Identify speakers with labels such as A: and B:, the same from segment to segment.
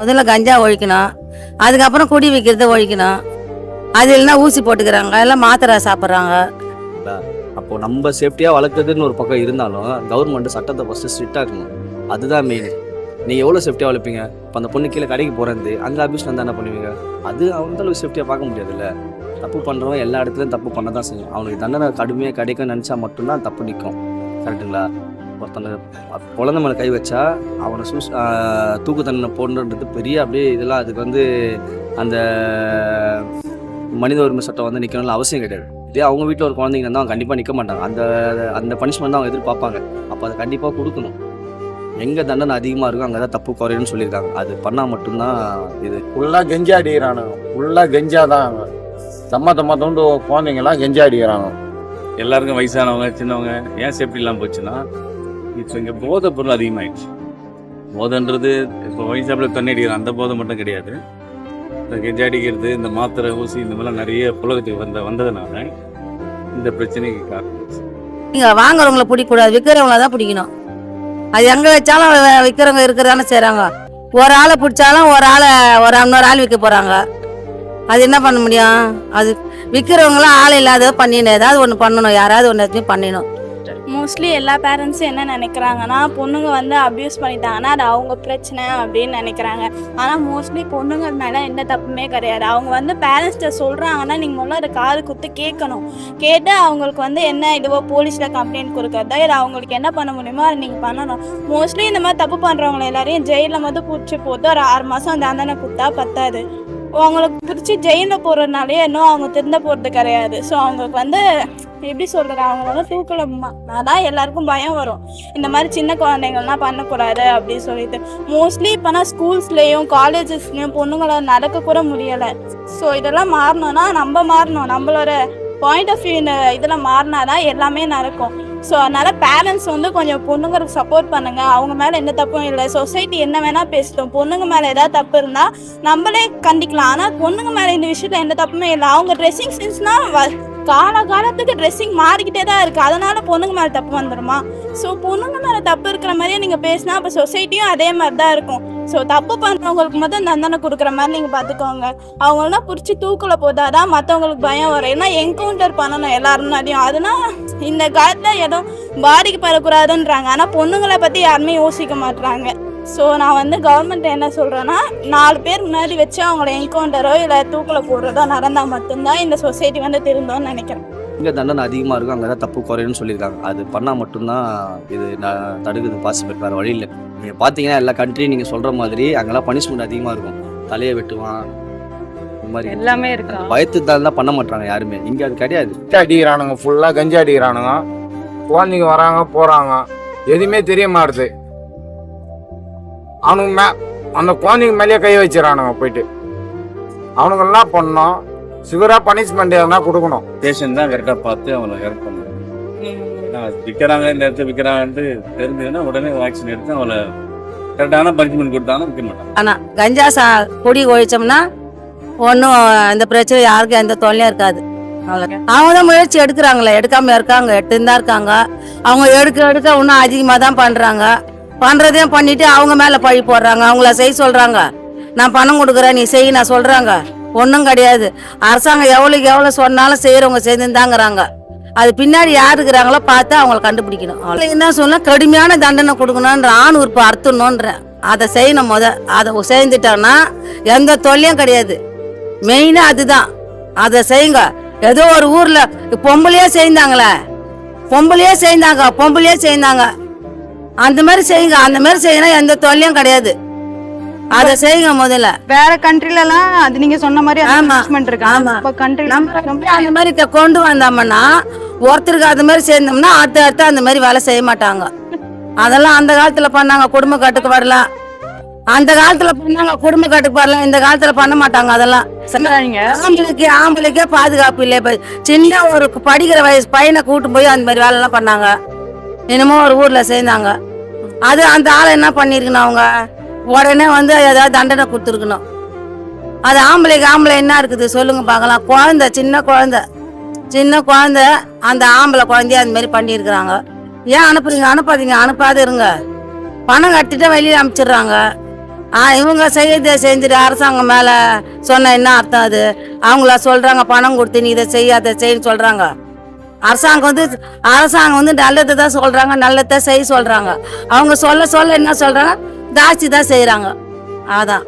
A: முதல்ல கஞ்சா ஒழிக்கணும். அதுக்கப்புறம் குடி வைக்கிறத ஒழிக்கணும். அது இல்லைன்னா ஊசி போட்டுக்கிறாங்க. எல்லாம் மாத்திரை சாப்பிட்றாங்க.
B: அப்போ நம்ம சேஃப்டியாக வளர்க்குறதுன்னு ஒரு பக்கம் இருந்தாலும் கவர்மெண்ட் சட்டத்தை ஃபஸ்ட்டு ஸ்ட்ரிக்டாக இருக்கணும். அதுதான் மெயின் நீங்கள் எவ்வளோ சேஃப்டியாக வளர்ப்பீங்க? இப்போ அந்த பொண்ணு கீழே கடைக்கு போகிறது அங்கே ஆஃபீஸ் வந்தால் என்ன பண்ணுவீங்க? அது அந்த சேஃப்டியாக பார்க்க முடியாதுல்ல. தப்பு பண்ணுறவன் எல்லா இடத்துலையும் தப்பு பண்ண தான் செய்யும். அவனுக்கு தண்டனை கடுமையாக கிடைக்கும்னு நினச்சா மட்டும்தான் தப்பு நிற்கும் கரெக்டுங்களா ஒருத்தனை குழந்தை மேலே கை வச்சா அவனை சூஸ் தூக்கு தண்டனை போடணுன்றது பெரிய அப்படியே இதெல்லாம் அதுக்கு வந்து அந்த மனித உரிமை சட்டம் வந்து நிற்கணும்னு அவசியம் கிடையாது. இதே அவங்க வீட்டில் ஒரு குழந்தைங்க இருந்தால் அவங்க கண்டிப்பாக நிற்க மாட்டாங்க. அந்த அந்த பனிஷ்மெண்ட் தான் அவங்க எதிர்பார்ப்பாங்க. அப்போ அதை கண்டிப்பாக கொடுக்கணும். எங்கே தண்டனை அதிகமாக இருக்கும் அங்கே தான் தப்பு குறையும்னு சொல்லியிருக்காங்க. அது பண்ணால் மட்டும்தான் இது.
C: ஃபுல்லாக கெஞ்சா அடிக்கிறானுங்க ஃபுல்லாக கெஞ்சா தான் தம்ம தம்ம தோண்டு குழந்தைங்கலாம் கெஞ்சா அடிக்கிறாங்க.
D: எல்லாருக்கும் வயசானவங்க சின்னவங்க ஏன் சேஃப்டி இல்லாமல் போச்சுன்னா இப்போ இங்கே போதை பொருள் அதிகமாயிடுச்சு. போதைன்றது இப்போ வயசாப்பில் தண்ணி அடிக்கிற அந்த போதை மட்டும் கிடையாது. இந்த கெஞ்சா அடிக்கிறது இந்த மாத்திரை ஊசி இந்த மாதிரிலாம் நிறைய புலகத்துக்கு வந்த வந்ததுனால இந்த பிரச்சனைக்கு காரணம்
A: நீங்கள் வாங்குறவங்கள பிடிக்கக்கூடாது விற்கிறவங்கள தான் பிடிக்கணும். அது எங்கே வச்சாலும் விற்கிறவங்க இருக்கிறதானே செய்கிறாங்க ஒரு ஆளை பிடிச்சாலும் ஒரு ஆளை ஒரு இன்னொரு ஆள் விற்க போகிறாங்க அது என்ன பண்ண முடியும்? அது விற்கிறவங்களாம் ஆள் இல்லாத பண்ணிடணும் ஏதாவது ஒன்று பண்ணணும் யாராவது ஒன்று எதுவுமே பண்ணிடணும்
E: மோஸ்ட்லி எல்லா பேரண்ட்ஸும் என்ன நினைக்கிறாங்கன்னா பொண்ணுங்க வந்து அப்யூஸ் பண்ணிட்டாங்கன்னா அது அவங்க பிரச்சனை அப்படின்னு நினைக்கிறாங்க. ஆனால் மோஸ்ட்லி பொண்ணுங்க மேலே எந்த தப்புமே கிடையாது. அவங்க வந்து பேரண்ட்ஸ்கிட்ட சொல்கிறாங்கன்னா நீங்கள் முதல்ல அதை காது குத்து கேட்கணும். கேட்டு அவங்களுக்கு வந்து என்ன இதுவோ போலீஸில் கம்ப்ளைண்ட் கொடுக்குறதோ இல்லை அவங்களுக்கு என்ன பண்ண முடியுமோ அதை நீங்கள் பண்ணணும். மோஸ்ட்லி இந்த மாதிரி தப்பு பண்ணுறவங்க எல்லாரையும் ஜெயிலில் மட்டும் பிடிச்சி போட்டு ஒரு ஆறு மாதம் அந்தனை கொடுத்தா பத்தாது. அவங்களுக்கு பிரித்து ஜெயிலில் போகிறதுனாலே இன்னும் அவங்க திருந்த போகிறது கிடையாது. ஸோ அவங்களுக்கு வந்து எப்படி சொல்கிறது அவங்களோட தூக்கில் தான் எல்லாருக்கும் பயம் வரும். இந்த மாதிரி சின்ன குழந்தைங்கள்லாம் பண்ணக்கூடாது அப்படின்னு சொல்லிட்டு. மோஸ்ட்லி இப்போனா ஸ்கூல்ஸ்லேயும் காலேஜஸ்லேயும் பொண்ணுங்களை நடக்க கூட முடியலை. ஸோ இதெல்லாம் மாறணும்னா நம்ம மாறணும். நம்மளோட பாயிண்ட் ஆஃப் வியூ இதில் மாறினா தான் எல்லாமே நடக்கும். ஸோ அதனால் பேரண்ட்ஸ் வந்து கொஞ்சம் பொண்ணுங்களுக்கு சப்போர்ட் பண்ணுங்கள் அவங்க மேலே எந்த தப்பும் இல்லை. சொசைட்டி என்ன வேணால் பேசட்டும் பொண்ணுங்க மேலே ஏதாவது தப்பு இருந்தால் நம்மளே கண்டிக்கலாம். ஆனால் பொண்ணுங்க மேலே இந்த விஷயத்தில் எந்த தப்புமே இல்லை. அவங்க ட்ரெஸ்ஸிங் சென்ஸ்னால் கால காலத்துக்கு ட்ரெஸ்ஸிங் மாறிக்கிட்டே தான் இருக்குது அதனால் பொண்ணுங்க மேலே தப்பு வந்துடுமா ஸோ பொண்ணுங்க மேலே தப்பு இருக்கிற மாதிரியே நீங்கள் பேசினா அப்போ சொசைட்டியும் அதே மாதிரி தான் இருக்கும். ஸோ தப்பு பண்ணுறவங்களுக்கு மட்டும் தண்டனை கொடுக்குற மாதிரி நீங்கள் பார்த்துக்கோங்க. அவங்களெல்லாம் பிடிச்சி தூக்கில் போட்டாதான் மற்றவங்களுக்கு பயம் வரும். ஏன்னா என்கவுண்டர் பண்ணணும் எல்லாருனாலையும் அதுனா இந்த காலத்தில் எதுவும் பாடிக்கு பரக்கூடாதுன்றாங்க. ஆனால் பொண்ணுங்களை பற்றி யாருமே யோசிக்க மாட்றாங்க. ஸோ நான் வந்து கவர்மெண்ட் என்ன சொல்கிறேன்னா நாலு பேர் முன்னாடி வச்சு அவங்கள என்கவுண்டரோ இல்லை தூக்கில் போடுறதோ நடந்தால் மட்டும்தான் இந்த சொசைட்டி வந்து திருந்தோன்னு நினைக்கிறேன்.
B: எங்கே தண்டனை அதிகமாக இருக்கும் அங்கே தான் தப்பு குறையும்னு சொல்லியிருக்காங்க. அது பண்ணால் மட்டும்தான் இது நான் தடுக்குது பாசிபிள் வேறு வழி இல்லை. நீங்கள் பார்த்தீங்கன்னா எல்லா கண்ட்ரியும் நீங்கள் சொல்கிற மாதிரி அங்கெல்லாம் பனிஷ்மெண்ட் அதிகமாக இருக்கும். தலையை வெட்டுவான். இந்த மாதிரி
F: எல்லாமே இருக்கா?
B: பயத்துக்கு தான் பண்ண மாட்டாங்க யாருமே. இங்கே அது கிடையாது.
C: அடிக்கிறானுங்க ஃபுல்லாக கெஞ்சா அடிக்கிறானுங்க. குழந்தைங்க வராங்க போகிறாங்க எதுவுமே தெரிய மாட்டுது. அவனுங்க மே அந்த குழந்தைங்க மேலேயே கை வச்சிடறானுங்க போயிட்டு. அவனுங்க என்ன பண்ணணும் சிவராக பனிஷ்மெண்ட் எதனா கொடுக்கணும்.
D: ஸ்டேஷன் தான் கரெக்டாக பார்த்து அவங்களை ஹெல்ப் பண்ணணும். விற்கிறாங்க இந்த இடத்துல விற்கிறாங்கன்ட்டு தெரிஞ்சதுன்னா உடனே ஆக்ஷன் எடுத்து அவளை கரெக்டான பனிஷ்மெண்ட் கொடுத்தாங்கன்னா விற்க மாட்டாங்க
A: ஆனால் கஞ்சா சா குடி ஒழிச்சோம்னா ஒன்றும் இந்த பிரச்சனை யாருக்கும் எந்த தொல்லையும் இருக்காது. அவங்க தான் முயற்சி எடுக்கிறாங்களே எடுக்காம இருக்காங்க எடுத்துன்னு தான் இருக்காங்க. அவங்க எடுக்க எடுக்க இன்னும் அதிகமாக தான் பண்ணுறாங்க பண்ணுறதையும் பண்ணிட்டு அவங்க மேலே பழி போடுறாங்க. அவங்கள செய்ய சொல்கிறாங்க நான் பணம் கொடுக்குறேன் நீ செய் நான் சொல்கிறாங்க ஒன்றும் கிடையாது. அரசாங்கம் எவ்வளோக்கு எவ்வளோ சொன்னாலும் செய்கிறவங்க செஞ்சுருந்தாங்கிறாங்க அது பின்னாடி யார் இருக்கிறாங்களோ பார்த்து அவங்கள கண்டுபிடிக்கணும். அவ்வளோ என்ன சொன்னா கடுமையான தண்டனை கொடுக்கணுன்ற ஆண் உறுப்பு அறுத்தணுன்றேன் அதை செய்யணும் முத. அதை செய்துட்டோன்னா எந்த தொல்லையும் கிடையாது. மெயினாக அதுதான். அதை செய்யுங்க. ஏதோ ஒரு ஊரில் பொம்பளையே செய்தாங்களே. பொம்பளையே செய்தாங்க. பொம்பளையே செய்தாங்க. அந்த மாதிரி செய்யுங்க அந்த மாதிரி செய்யணும் எந்த தொல்லையும் கிடையாது. அதை செய்யுங்க முதல்ல.
F: வேற கண்ட்ரில எல்லாம் அது நீங்க சொன்ன மாதிரி. அனௌன்ஸ்மெண்ட் இருக்கு?
A: ஆமா.
F: இப்ப கண்ட்ரி
A: நம்ம அந்த மாதிரி கொண்டு வந்தோம்னா ஒருத்தருக்கு அந்த மாதிரி சேர்ந்தோம்னா அடுத்த அடுத்து அந்த மாதிரி வேலை செய்ய மாட்டாங்க. அதெல்லாம் அந்த காலத்துல பண்ணாங்க குடும்ப கட்டுக்கு வரலாம் அந்த காலத்துல பண்ணாங்க குடும்ப கட்டுக்கு வரலாம் இந்த காலத்துல பண்ண மாட்டாங்க அதெல்லாம். ஆம்பளைக்கு ஆம்பளைக்கே பாதுகாப்பு இல்லை. சின்ன ஒரு படிக்கிற வயசு பையனை கூட்டு போய் அந்த மாதிரி வேலை எல்லாம் பண்ணாங்க. என்னமோ ஒரு ஊரில் சேர்ந்தாங்க. அது அந்த ஆளை என்ன பண்ணியிருக்கணும் அவங்க? உடனே வந்து ஏதாவது தண்டனை கொடுத்துருக்கணும். அது ஆம்பளைக்கு ஆம்பளை என்ன இருக்குது சொல்லுங்க பார்க்கலாம். குழந்தை சின்ன குழந்த. சின்ன குழந்த அந்த ஆம்பளை குழந்தைய அந்த மாதிரி பண்ணியிருக்கிறாங்க. ஏன் அனுப்புறீங்க? அனுப்பாதீங்க அனுப்பாத இருங்க. பணம் கட்டிட்டு வெளியே அனுப்பிச்சிடுறாங்க ஆ இவங்க செய்யறதை செஞ்சுட்டு அரசாங்கம் மேலே சொன்ன என்ன அர்த்தம் அது? அவங்கள சொல்கிறாங்க பணம் கொடுத்து நீ இதை செய்ய அதை செய்யன்னு சொல்கிறாங்க அரசாங்கம் வந்து அரசாங்கம் வந்து நல்லதை தான் சொல்கிறாங்க நல்லதை செய்ய சொல்கிறாங்க அவங்க சொல்ல சொல்ல என்ன சொல்கிறாங்க ஜாஸ்தி தான் செய்கிறாங்க அதான்.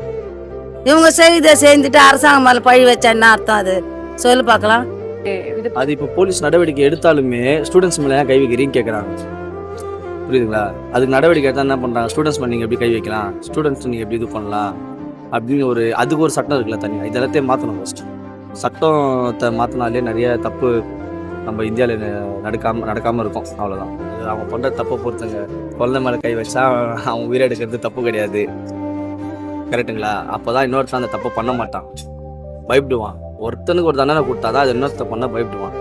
A: இவங்க செய்யறதை செஞ்சுட்டு அரசாங்கம் மேலே பழி வச்சா என்ன அர்த்தம் அது? சொல்லு பார்க்கலாம்.
B: அது இப்போ போலீஸ் நடவடிக்கை எடுத்தாலுமே ஸ்டூடெண்ட்ஸ் மேலே ஏன் கை வைக்கிறீங்க கேட்குறாங்க புரியுதுங்களா? அதுக்கு நடவடிக்கை எடுத்தா என்ன பண்ணுறாங்க ஸ்டூடெண்ட்ஸ் மேலே நீங்கள் எப்படி கை வைக்கலாம்? ஸ்டூடெண்ட்ஸ் நீங்கள் எப்படி இது பண்ணலாம்? அப்படின்னு ஒரு அதுக்கு ஒரு சட்டம் இருக்குல்ல தனியாக இது எல்லாத்தையும் மாற்றணும் ஃபஸ்ட்டு சட்டத்தை மாற்றினாலே நிறைய தப்பு நம்ம இந்தியாவில் நடக்காம நடக்காமல் இருக்கும். அவ்வளோதான் அவங்க பண்ணுற தப்பை பொறுத்துங்க குழந்தை மேலே கை வச்சா அவன் உயிரை எடுக்கிறது தப்பு கிடையாது. கரெக்ட்டுங்களா? அப்போ தான் இன்னொருத்தன் அந்த தப்பை பண்ண மாட்டான். பயப்படுவான். ஒருத்தனுக்கு ஒரு தண்டனை கொடுத்தாதான் அது இன்னொருத்த பண்ண பயப்படுவான்.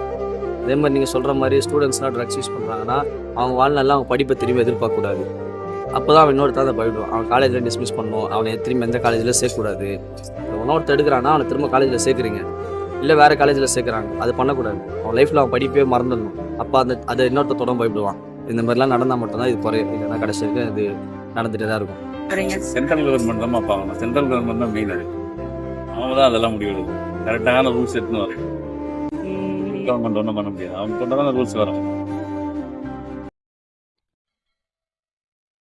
B: அதே மாதிரி நீங்கள் சொல்கிற மாதிரி ஸ்டூடெண்ட்ஸ்லாம் ட்ரக்ஸ் யூஸ் பண்ணுறாங்கன்னா அவங்க வாழ்நாளில் அவங்க படிப்பை திரும்பி எதிர்பார்க்கக்கூடாது அப்போ தான் அவன் இன்னொருத்தன் அதை பயப்படுவான். அவன் காலேஜில் டிஸ்மிஸ் பண்ணுவோம் அவனை திரும்பி எந்த காலேஜில் சேர்க்கக்கூடாது. இன்னொருத்த எடுக்கிறான்னா அவனை திரும்ப காலேஜில் சேர்க்குறீங்க. இல்லை வேறு காலேஜில் சேர்க்குறாங்க. அது பண்ணக்கூடாது. அவன் லைஃப்பில் அவன் படிப்பே மறந்துடணும். அப்போ அந்த அதை இன்னொருத்த தொட பயப்படுவான் இந்த மாதிரிலாம் நடந்தால் மட்டும்தான் இது குறையும் இல்லைன்னா கடைசி வரைக்கும் இது நடந்துகிட்டே தான் இருக்கும்.
D: சென்ட்ரல் கவர்மெண்ட் தான் பார்க்கணும் சென்ட்ரல் கவர்மெண்ட் தான் மெயின் அது. அவங்க தான் அதெல்லாம் முடிவு எடுக்கும் கரெக்டான ரூல்ஸ் எடுத்துன்னு வரும் கவர்மெண்ட் ஒன்றும் பண்ண முடியாது. அவங்க கொண்டு தான் ரூல்ஸ் வரும்.